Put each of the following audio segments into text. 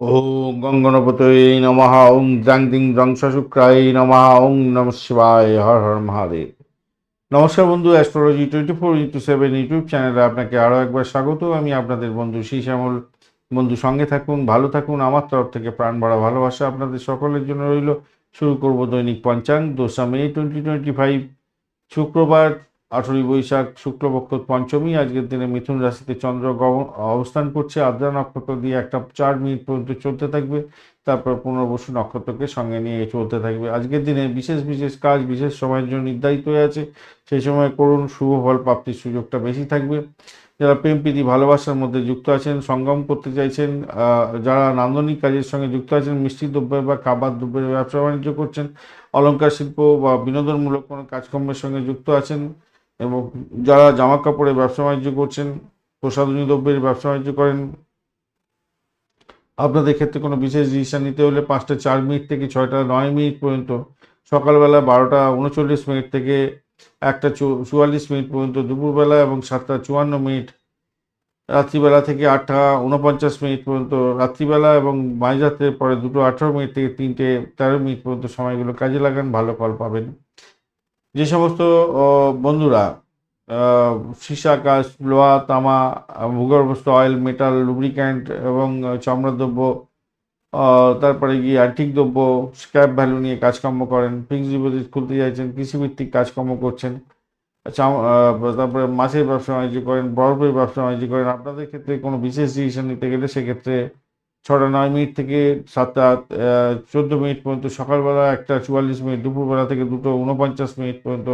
ওম গঙ্গনপতয়ে নমঃ ওং জাং দিং জং শুক্রায় নমঃ ওং নম শিবায় হর হর মহাদেব নমস্কার বন্ধু astrology twenty four into seven YouTube চ্যানেলে আপনাকে আরও একবার স্বাগত। আমি আপনাদের বন্ধু শ্রী শ্যামল বন্ধু, সঙ্গে থাকুন, ভালো থাকুন, আমার তরফ থেকে প্রাণ ভরা ভালোবাসা আপনাদের সকলের জন্য রইল। শুরু করব দৈনিক পঞ্চাঙ্গ দোসরা মে টোয়েন্টি টোয়েন্টি ফাইভ শুক্রবার। আঠেরোই বৈশাখ, শুক্লপক্ষ, পঞ্চমী, আজকের দিনে মিথুন রাশিতে চন্দ্র অবস্থান করছে। আদ্রা নক্ষত্র দিয়ে একটা চার মিনিট পর্যন্ত চলতে থাকবে। তারপর পুনর্বসু নক্ষত্রকে সঙ্গে নিয়ে চলতে থাকবে। আজকের দিনে বিশেষ বিশেষ কাজ, বিশেষ সময়ের জন্য নির্ধারিত হয়ে আছে। সেই সময় করুন শুভ ফল প্রাপ্তির সুযোগটা বেশি থাকবে। যারা প্রেম, প্রীতি, ভালোবাসার মধ্যে যুক্ত আছেন, সঙ্গম করতে চাইছেন যারা নান্দনিক কাজের সঙ্গে যুক্ত আছেন, মিষ্টি দ্রব্যের বা খাবার দ্রব্যের ব্যবসা বাণিজ্য করছেন অলঙ্কার শিল্প বা বিনোদনমূলক কোনো কাজকর্মের সঙ্গে যুক্ত আছেন এবং যারা জামা কাপড়ের ব্যবসা বাণিজ্য করছেন, প্রসাধনী দ্রব্যের ব্যবসা বাণিজ্য করেন, আপনাদের ক্ষেত্রে কোনো বিশেষ ডিসিশন নিতে হলে পাঁচটা চার মিনিট থেকে ছয়টা নয় মিনিট পর্যন্ত, সকালবেলা বারোটা উনচল্লিশ মিনিট থেকে একটা চুয়াল্লিশ মিনিট পর্যন্ত, দুপুরবেলা এবং সাতটা চুয়ান্ন মিনিট, রাত্রিবেলা থেকে আটটা উনপঞ্চাশ মিনিট পর্যন্ত, রাত্রিবেলা এবং মাঝরাতের পরে দুটো আঠারো মিনিট থেকে তিনটে তেরো মিনিট পর্যন্ত সময়গুলো কাজে লাগান, ভালো ফল পাবেন। যে সমস্ত বন্ধুরা সীসা কাঁচ লোহা, তামা, ভূগর্ভস্থ অয়েল, মেটাল, লুব্রিক্যান্ট এবং চামড়াদ্রব্য তারপরে গিয়ে আর্থিক দ্রব্য, স্ক্র্যাপ ভ্যালু নিয়ে কাজকর্ম করেন, ফিক্সড ডিপোজিট খুলতে চাইছেন কৃষিভিত্তিক কাজকর্ম করছেন তারপরে মাছের ব্যবসা বাণিজ্য করেন, বরফের ব্যবসা বাণিজ্য করেন, আপনাদের ক্ষেত্রে কোনো বিশেষ ডিসিশন নিতে গেলে সেক্ষেত্রে ছটা নয় মিনিট থেকে সাতটা চোদ্দ মিনিট পর্যন্ত সকালবেলা একটা চুয়াল্লিশ মিনিট, দুপুরবেলা থেকে দুটো উনপঞ্চাশ মিনিট পর্যন্ত।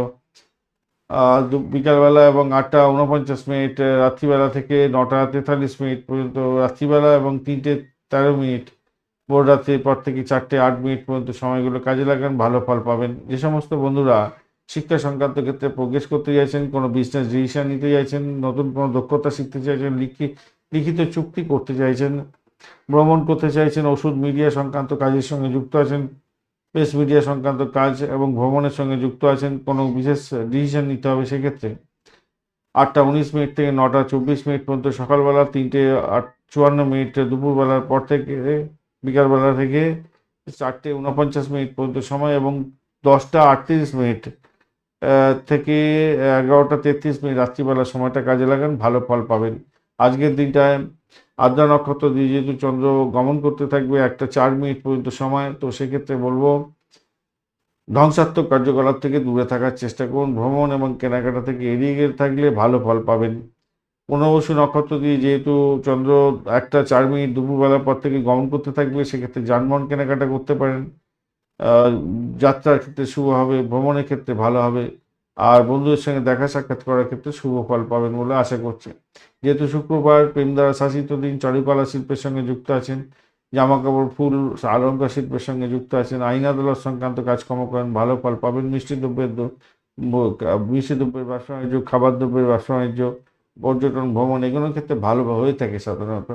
বিকালবেলা এবং আটটা উনপঞ্চাশ মিনিট, রাত্রিবেলা থেকে নটা তেতাল্লিশ মিনিট পর্যন্ত, রাত্রিবেলা এবং তিনটে তেরো মিনিট ভোর পর থেকে চারটে আট মিনিট পর্যন্ত সময়গুলো কাজে লাগান, ভালো ফল পাবেন। যে সমস্ত বন্ধুরা শিক্ষা সংক্রান্ত ক্ষেত্রে প্রোগ্রেস করতে চাইছেন, কোনো বিজনেস ডিসিশন নিতে চাইছেন, নতুন কোনো দক্ষতা শিখতে চাইছেন, লিখি, লিখিত চুক্তি করতে চাইছেন ভ্রমণ করতে চাইছেন, ওষুধ মিডিয়া সংক্রান্ত কাজের সঙ্গে যুক্ত আছেন, প্রেস মিডিয়া সংক্রান্ত কাজ এবং ভ্রমণের সঙ্গে যুক্ত আছেন, কোনো বিশেষ ডিসিশন নিতে হবে সেক্ষেত্রে? আটটা উনিশ মিনিট থেকে নটা চব্বিশ মিনিট পর্যন্ত সকালবেলা, তিনটে আট চুয়ান্ন মিনিট দুপুরবেলার পর থেকে, বিকালবেলা থেকে চারটে উনপঞ্চাশ মিনিট পর্যন্ত সময় এবং দশটা আটত্রিশ মিনিট থেকে এগারোটা তেত্রিশ মিনিট রাত্রিবেলা সময়টা কাজে লাগান, ভালো ফল পাবেন। আজকের দিনটায় আদ্রা নক্ষত্র দিয়ে যেহেতু চন্দ্র গমন করতে থাকবে একটা চার মিনিট পর্যন্ত সময়, তো সেক্ষেত্রে বলব ধ্বংসাত্মক কার্যকলাপ থেকে দূরে থাকার চেষ্টা করুন। ভ্রমণ এবং কেনাকাটা থেকে এড়িয়ে গিয়ে থাকলে ভালো ফল পাবেন। পুনর্বসু নক্ষত্র দিয়ে যেহেতু চন্দ্র একটা চার মিনিট দুপুরবেলার পর থেকে গমন করতে থাকবে, সেক্ষেত্রে যানবাহন কেনাকাটা করতে পারেন। যাত্রার ক্ষেত্রে শুভ হবে, ভ্রমণের ক্ষেত্রে ভালো হবে। আর বন্ধুদের সঙ্গে দেখা সাক্ষাৎ করার ক্ষেত্রে শুভ ফল পাবেন বলে আশা করছি। যেহেতু শুক্রবার প্রেম দ্বারা শাসিত দিন চারুকলা শিল্পের সঙ্গে যুক্ত আছেন জামা কাপড় ফুল, আলঙ্কার শিল্পের সঙ্গে যুক্ত আছেন, আইন আদালত সংক্রান্ত কাজকর্ম করেন, ভালো ফল পাবেন, মিষ্টি দ্রব্যের মিষ্টি দ্রব্যের ব্যবসা বাণিজ্য, খাবার দ্রব্যের ব্যবসা বাণিজ্য, পর্যটন, ভ্রমণ, এগুলোর ক্ষেত্রে ভালো হয়ে থাকে সাধারণত।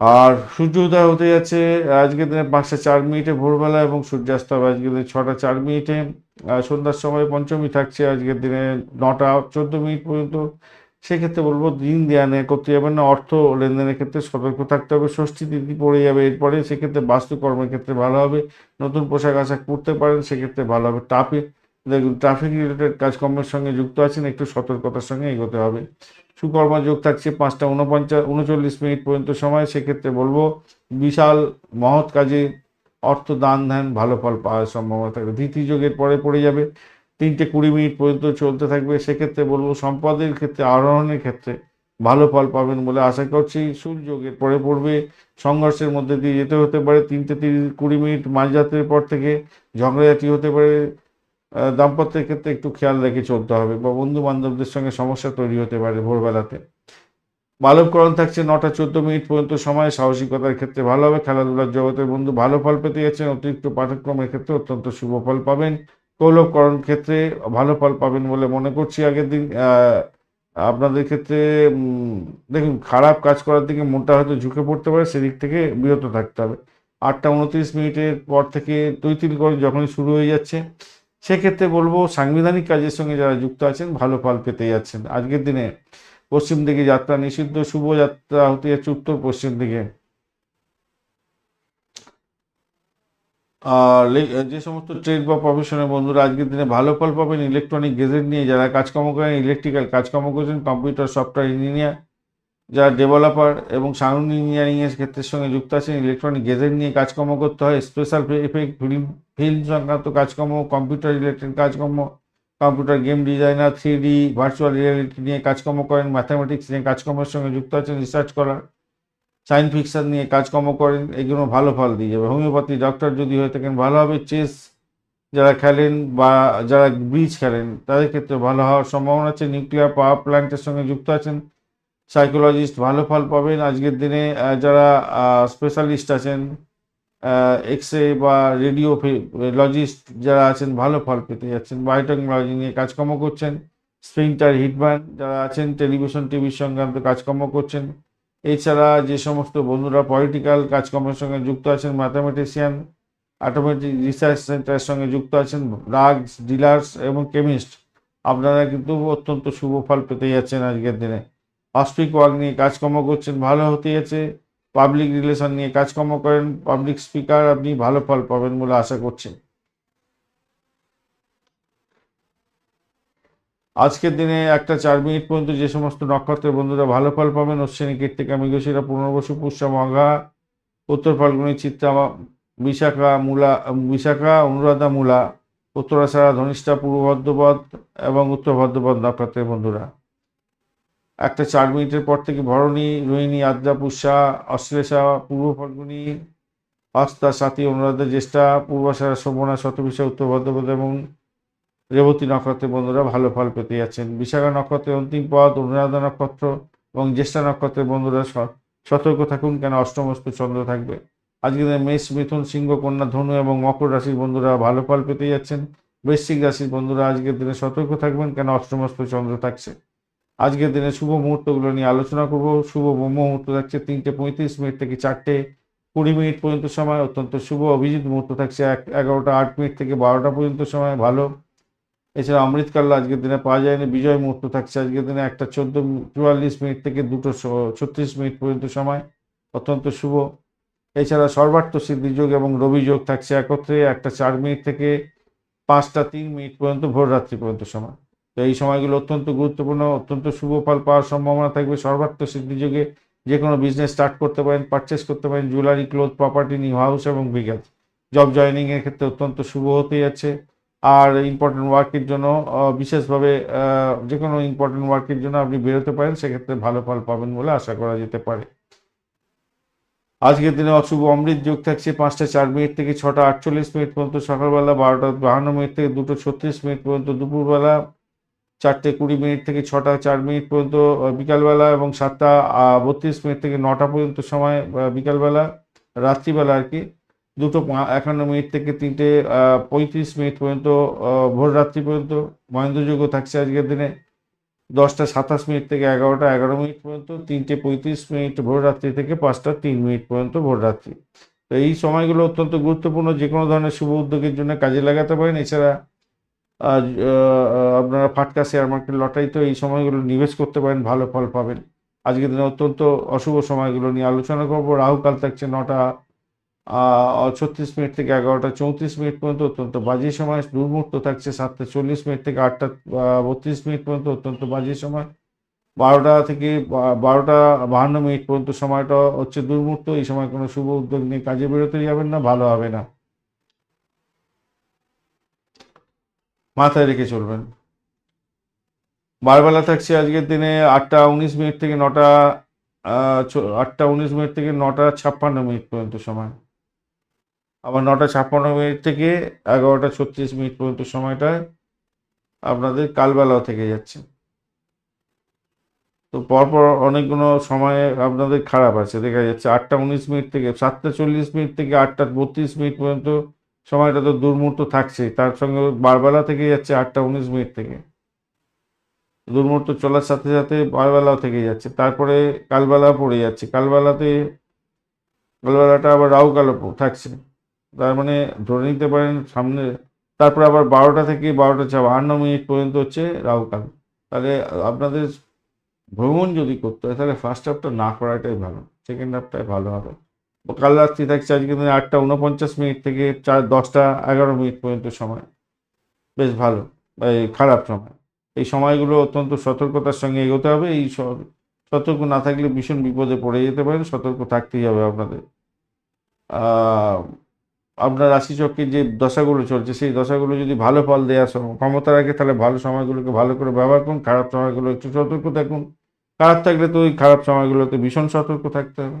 আর সূর্য উদয় হতে যাচ্ছে, আজকের দিনে পাঁচটা চার মিনিটে ভোরবেলা এবং সূর্যাস্ত হবে আজকের দিনে ছটা চার মিনিটে। সন্ধ্যার সময় পঞ্চমী থাকছে আজকের দিনে নটা চোদ্দ মিনিট পর্যন্ত। সেক্ষেত্রে বলব দিন দেয়া নেয় করতে যাবেন না, অর্থ লেনদেনের ক্ষেত্রে সতর্ক থাকতে হবে, ষষ্ঠী তিথি পড়ে যাবে এরপরে, সেক্ষেত্রে বাস্তুকর্মের ক্ষেত্রে ভালো হবে, নতুন পোশাক আশাক পরতে পারেন, সেক্ষেত্রে ভালো হবে। ট্রাফিক, দেখুন, ট্রাফিক রিলেটেড কাজকর্মের সঙ্গে যুক্ত আছেন, একটু সতর্কতার সঙ্গে এগোতে হবে। সুকর্মা যোগ থাকছে পাঁচটা উনপঞ্চাশ, উনচল্লিশ মিনিট পর্যন্ত সময়, সেক্ষেত্রে বলব বিশাল মহৎ কাজে অর্থ, দান, ধ্যান, ভালো ফল পাওয়ার সম্ভাবনা থাকবে। দ্বিতীয় যোগের পরে পড়ে যাবে, তিনটে কুড়ি মিনিট পর্যন্ত চলতে থাকবে, সেক্ষেত্রে বলব সম্পদের ক্ষেত্রে, আরোহণের ক্ষেত্রে ভালো ফল পাবেন বলে আশা করছি। সূর্যযোগের পরে পড়বে, সংঘর্ষের মধ্যে দিয়ে যেতে হতে পারে, তিনটে তিরিশ কুড়ি মিনিট মাঝরাতের পর থেকে ঝগড়াঝাটি হতে পারে দাম্পত্যের ক্ষেত্রে একটু খেয়াল রেখে চলতে হবে বা বন্ধু বান্ধবদের সঙ্গে সমস্যা তৈরি হতে পারে ভোরবেলাতে। বালবকরণ থাকছে নটা চোদ্দ মিনিট পর্যন্ত সময়, সাহসিকতার ক্ষেত্রে ভালো হবে। খেলাধুলার জগতের বন্ধু ভালো ফল পেতে যাচ্ছেন, অতিরিক্ত পাঠ্যক্রমের ক্ষেত্রে অত্যন্ত শুভ ফল পাবেন। কৌলভকরণ ক্ষেত্রে ভালো ফল পাবেন বলে মনে করছি আগের দিন আপনাদের ক্ষেত্রে দেখুন, খারাপ কাজ করার দিকে মনটা হয়তো ঝুঁকে পড়তে পারে, সেদিক থেকে বিরত থাকতে হবে। আটটা উনত্রিশ মিনিটের পর থেকে দুই তিন করে যখনই শুরু হয়ে যাচ্ছে সেক্ষেত্রে বলব সাংবিধানিক কাজের সঙ্গে যারা যুক্ত আছেন, ভালো ফল পেতে যাচ্ছেন। আজকের দিনে পশ্চিম দিকে যাত্রা নিষিদ্ধ শুভযাত্রা হতে যাচ্ছে উত্তর পশ্চিম দিকে। আর যে সমস্ত ট্রেড বা প্রফেশনের বন্ধুরা আজকের দিনে ভালো ফল পাবেন ইলেকট্রনিক গেজেট নিয়ে যারা কাজকর্ম করেন ইলেকট্রিক্যাল কাজকর্ম করছেন কম্পিউটার সফটওয়্যার ইঞ্জিনিয়ার যারা ডেভেলপার এবং সাউন্ড ইঞ্জিনিয়ারিং এর ক্ষেত্রের সঙ্গে যুক্ত আছেন ইলেকট্রনিক গেজেট নিয়ে কাজকর্ম করতে হয় স্পেশাল এফেক্ট ফিল্ম ফিল্ম সংক্রান্ত কাজকর্ম কম্পিউটার রিলেটেড কাজকর্ম computer game designer three D virtual reality নিয়ে কাজকর্ম করেন ম্যাথামেটিক্স নিয়ে কাজকর্মের সঙ্গে যুক্ত আছেন রিসার্চ করার সায়েন্স ফিকশন নিয়ে কাজকর্ম করেন, এগুলো ভালো ফল দিয়ে যাবে। হোমিওপ্যাথি ডক্টর যদি হয়ে থাকেন, ভালো হবে। চেস যারা খেলেন বা যারা ব্রিজ খেলেন, তাদের ক্ষেত্রে ভালো হওয়ার সম্ভাবনা আছে। নিউক্লিয়ার পাওয়ার প্ল্যান্টের সঙ্গে যুক্ত আছেন সাইকোলজিস্ট ভালো ফল পাবেন। আজকের দিনে যারা স্পেশালিস্ট আছেন এক্স রে বা রেডিও লজিস্ট যারা আছেন, ভালো ফল পেতে যাচ্ছেন। বায়োটেকনোলজি নিয়ে কাজকর্ম করছেন স্প্রিন্টার হিটম্যান যারা আছেন টেলিভিশন টিভির সংক্রান্ত কাজকর্ম করছেন। এছাড়া যে সমস্ত বন্ধুরা পলিটিক্যাল কাজকর্মের সঙ্গে যুক্ত আছেন ম্যাথামেটিশিয়ান অটোমেটিক রিসার্চ সেন্টারের সঙ্গে যুক্ত আছেন ড্রাগস ডিলার্স এবং কেমিস্ট আপনারা কিন্তু অত্যন্ত শুভ ফল পেতে যাচ্ছেন আজকের দিনে। হসপিক ওয়ার্ক নিয়ে কাজকর্ম করছেন, ভালো হতে যাচ্ছে পাবলিক রিলেশন নিয়ে কাজকর্ম করেন, পাবলিক স্পিকার আপনি ভালো ফল পাবেন বলে আশা করছেন আজকের দিনে একটা চার মিনিট পর্যন্ত যে সমস্ত নক্ষত্রের বন্ধুরা ভালো ফল পাবেন অশ্বিনী কীর্তিকা মৃগশিরা পুনর্বসু, পুষ্যা মঘা উত্তর ফাল্গুনি, চিত্রা বিশাখা, মূলা বিশাখা, অনুরাধা, মূলা উত্তরাষাঢ়া ধনিষ্ঠা, পূর্ব ভদ্রপদ এবং উত্তর ভদ্রপদ নক্ষত্রের বন্ধুরা। একটা চার মিনিটের পর থেকে ভরণী, রোহিণী আদ্রা পুষ্যা অশ্লেষা পূর্ব ফাল্গুনি হস্তা সাথী, অনুরাধা, জ্যেষ্ঠা পূর্বাষাঢ়া শোভনা, শতবিশা, উত্তর ভদ্রপদ এবং রেবতী নক্ষত্রের বন্ধুরা ভালো ফল পেতে যাচ্ছেন। বিশাখা নক্ষত্রের অন্তিম পদ অনুরাধা নক্ষত্র এবং জ্যেষ্ঠা নক্ষত্রের বন্ধুরা সতর্ক থাকুন কেন অষ্টমস্ত চন্দ্র থাকবে। আজকে দিনে মেষ, মিথুন, সিংহ, কন্যা, ধনু এবং মকর রাশির বন্ধুরা ভালো ফল পেতে যাচ্ছেন। বৃশ্চিক রাশির বন্ধুরা আজকের দিনে সতর্ক থাকবেন কেন অষ্টমস্ত চন্দ্র থাকছে। আজকের দিনে শুভ মুহূর্তগুলো নিয়ে আলোচনা করব। শুভ মুহূর্ত থাকছে তিনটে পঁয়ত্রিশ মিনিট থেকে চারটে কুড়ি মিনিট পর্যন্ত সময়। অত্যন্ত শুভ অভিজিৎ মুহূর্ত থাকছে এক, এগারোটা আট মিনিট থেকে বারোটা পর্যন্ত সময়। ভালো। এছাড়া অমৃতকাল আজকের দিনে পাওয়া যায়নি। বিজয় মুহূর্ত থাকছে আজকের দিনে একটা চোদ্দ, চুয়াল্লিশ মিনিট থেকে দুটো ছত্রিশ মিনিট পর্যন্ত সময়। অত্যন্ত শুভ। এছাড়া সর্বার্থ সিদ্ধিযোগ এবং রবি যোগ থাকছে একত্রে একটা চার মিনিট থেকে পাঁচটা তিন মিনিট পর্যন্ত ভোররাত্রি পর্যন্ত সময়। তো এই সময়গুলো অত্যন্ত গুরুত্বপূর্ণ, অত্যন্ত শুভ ফল পাওয়ার সম্ভাবনা থাকবে। সর্বার্থ সিদ্ধিযোগে যে কোনো বিজনেস স্টার্ট করতে পারেন পারচেস করতে পারেন jewellery cloth property new house এবং বিগাজ জব জয়েনিং এর ক্ষেত্রে অত্যন্ত শুভ হতে যাচ্ছে। আর ইম্পর্টেন্ট ওয়ার্কের জন্য বিশেষভাবে যে কোনো ইম্পর্টেন্ট ওয়ার্কের জন্য আপনি বেরোতে পারেন, সেক্ষেত্রে ভালো ফল পাবেন বলে আশা করা যেতে পারে। আজকের দিনে অশুভ অমৃত যোগ থাকছে পাঁচটা চার মিনিট থেকে ছটা আটচল্লিশ মিনিট পর্যন্ত, সকালবেলা বারোটা বাহান্ন মিনিট থেকে দুটো ছত্রিশ মিনিট পর্যন্ত, দুপুরবেলা চারটে কুড়ি মিনিট থেকে ছটা চার মিনিট পর্যন্ত বিকালবেলা এবং সাতটা বত্রিশ মিনিট থেকে নটা পর্যন্ত সময় বিকালবেলা, রাত্রিবেলা আর কি। দুটো একান্ন মিনিট থেকে তিনটে পঁয়ত্রিশ মিনিট পর্যন্ত ভোর রাত্রি পর্যন্ত মহেন্দ্রযোগ্য থাকছে আজকের দিনে। দশটা সাতাশ মিনিট থেকে এগারোটা এগারো মিনিট পর্যন্ত, তিনটে পঁয়ত্রিশ মিনিট ভোর রাত্রি থেকে পাঁচটা তিন মিনিট পর্যন্ত ভোর রাত্রি। তো এই সময়গুলো অত্যন্ত গুরুত্বপূর্ণ, যে কোনো ধরনের শুভ উদ্যোগের জন্য কাজে লাগাতে পারেন। এছাড়া আপনারা ফাটকা শেয়ার মার্কেট লটারিতেও এই সময়গুলো নিবেশ করতে পারেন, ভালো ফল পাবেন। আজকের দিনে অত্যন্ত অশুভ সময়গুলো নিয়ে আলোচনা করব। রাহুকাল থাকছে নটা ছত্রিশ মিনিট থেকে এগারোটা চৌত্রিশ মিনিট পর্যন্ত অত্যন্ত বাজে সময়। দুর্মুহূর্ত থাকছে সাতটা চল্লিশ মিনিট থেকে আটটা বত্রিশ মিনিট পর্যন্ত অত্যন্ত বাজে সময়। বারোটা থেকে বারোটা বাহান্ন মিনিট পর্যন্ত সময়টা হচ্ছে দুর্মুহূর্ত এই সময় কোনো শুভ উদ্যোগ নিয়ে কাজে বেরোতে যাবেন না, ভালো হবে না। মাথায় রেখে চলবেন। বারবেলা থাকছে আজকের দিনে আটটা উনিশ মিনিট থেকে নটা আটটা উনিশ মিনিট থেকে নটা ছাপ্পান্ন মিনিট পর্যন্ত সময়। আবার নটা ছাপ্পান্ন মিনিট থেকে এগারোটা ছত্রিশ মিনিট পর্যন্ত সময়টা আপনাদের কালবেলাও থেকে যাচ্ছে। তো পরপর অনেকগুলো সময় আপনাদের খারাপ আছে। দেখা যাচ্ছে আটটা উনিশ মিনিট থেকে সাতটা চল্লিশ মিনিট থেকে আটটা বত্রিশ মিনিট পর্যন্ত সময়টা তো দুর্মূর্ত থাকছে তার সঙ্গে বারবেলা থেকে যাচ্ছে আটটা উনিশ মিনিট থেকে। দুর্মূর্ত চলার সাথে সাথে বারবেলাও থেকে যাচ্ছে। তারপরে কালবেলা পড়ে যাচ্ছে। কালবেলাতে, কালবেলাটা আবার রাহুকালও থাকছে। তার মানে ধরে নিতে পারেন সামনে, তারপরে আবার বারোটা থেকে বারোটা বাহান্ন মিনিট পর্যন্ত হচ্ছে রাহুকাল তাহলে আপনাদের ভ্রমণ যদি করতে হয়, তাহলে ফার্স্ট হাফটা না করাটাই ভালো। সেকেন্ড হাফটাই ভালো হবে। কাল রাত্রি থাকছে আজকে আটটা উনপঞ্চাশ মিনিট থেকে চার দশটা এগারো মিনিট পর্যন্ত সময়। বেশ ভালো খারাপ সময়। এই সময়গুলো অত্যন্ত সতর্কতার সঙ্গে এগোতে হবে। এই সতর্ক না থাকলে ভীষণ বিপদে পড়ে যেতে পারেন। সতর্ক থাকতেই হবে আপনাদের। আপনার রাশিচক্রের যে দশাগুলো চলছে, সেই দশাগুলো যদি ভালো ফল দেওয়া ক্ষমতা রাখে, তাহলে ভালো সময়গুলোকে ভালো করে ব্যবহার করুন। খারাপ সময়গুলো একটু সতর্ক থাকুন। খারাপ থাকলে তো ওই খারাপ সময়গুলোতে ভীষণ সতর্ক থাকতে হবে।